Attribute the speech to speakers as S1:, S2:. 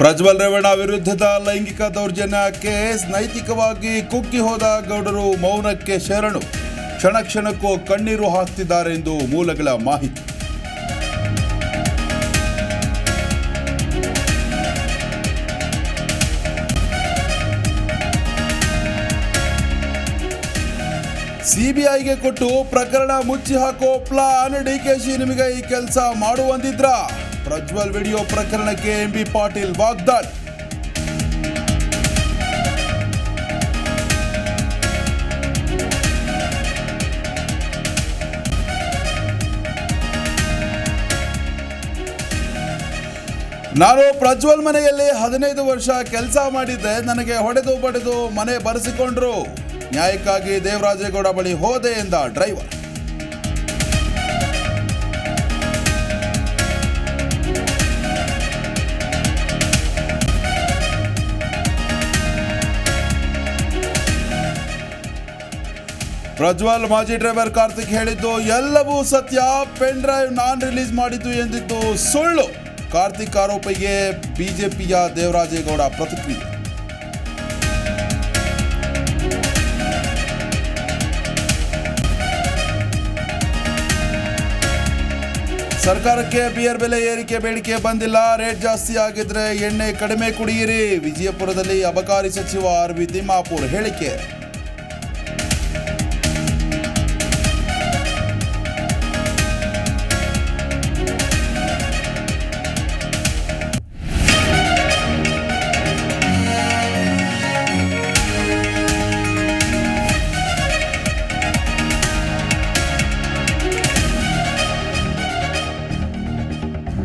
S1: ಪ್ರಜ್ವಲ್ ರೇವಣ್ಣ ವಿರುದ್ಧದ ಲೈಂಗಿಕ ದೌರ್ಜನ್ಯ ಕೇಸ್ ನೈತಿಕವಾಗಿ ಕುಗ್ಗಿ ಹೋದ ಗೌಡರು ಮೌನಕ್ಕೆ ಶರಣು. ಕ್ಷಣ ಕ್ಷಣಕ್ಕೂ ಕಣ್ಣೀರು ಹಾಕ್ತಿದ್ದಾರೆ ಎಂದು ಮೂಲಗಳ ಮಾಹಿತಿ. ಸಿಬಿಐಗೆ ಕೊಟ್ಟು ಪ್ರಕರಣ ಮುಚ್ಚಿ ಹಾಕೋ ಪ್ಲಾನ್ ಡಿಕೆಶಿ ನಿಮಗೆ ಈ ಕೆಲಸ ಮಾಡುವಂದಿದ್ರ? ಪ್ರಜ್ವಲ್ ವಿಡಿಯೋ ಪ್ರಕರಣಕ್ಕೆ ಎಂಬಿ ಪಾಟೀಲ್ ವಾಗ್ದಾಳಿ. ನಾನು ಪ್ರಜ್ವಲ್ ಮನೆಯಲ್ಲಿ ಹದಿನೈದು ವರ್ಷ ಕೆಲಸ ಮಾಡಿದ್ದೆ. ನನಗೆ ಹೊಡೆದು ಬಡಿದು ಮನೆ ಬರೆಸಿಕೊಂಡ್ರು. ನ್ಯಾಯಕ್ಕಾಗಿ ದೇವರಾಜೇಗೌಡ ಬಳಿ ಹೋದೆ ಎಂದ ಡ್ರೈವರ್. ಪ್ರಜ್ವಲ್ ಮಾಜಿ ಡ್ರೈವರ್ ಕಾರ್ತಿಕ್ ಹೇಳಿದ್ದು, ಎಲ್ಲವೂ ಸತ್ಯ, ಪೆನ್ ಡ್ರೈವ್ ನಾನ್ ರಿಲೀಸ್ ಮಾಡಿದ್ದು ಎಂದಿದ್ದು ಸುಳ್ಳು. ಕಾರ್ತಿಕ್ ಆರೋಪಿಗೆ ಬಿಜೆಪಿಯ ದೇವರಾಜೇಗೌಡ ಪ್ರತಿಕ್ರಿಯೆ. ಸರ್ಕಾರಕ್ಕೆ ಬಿಯರ್ ಬೆಲೆ ಏರಿಕೆ ಬೇಡಿಕೆ ಬಂದಿಲ್ಲ. ರೇಟ್ ಜಾಸ್ತಿ ಆಗಿದ್ರೆ ಎಣ್ಣೆ ಕಡಿಮೆ ಕುಡಿಯಿರಿ. ವಿಜಯಪುರದಲ್ಲಿ ಅಬಕಾರಿ ಸಚಿವ ಆರ್ ವಿ ತಿಮ್ಮಾಪುರ್ ಹೇಳಿಕೆ.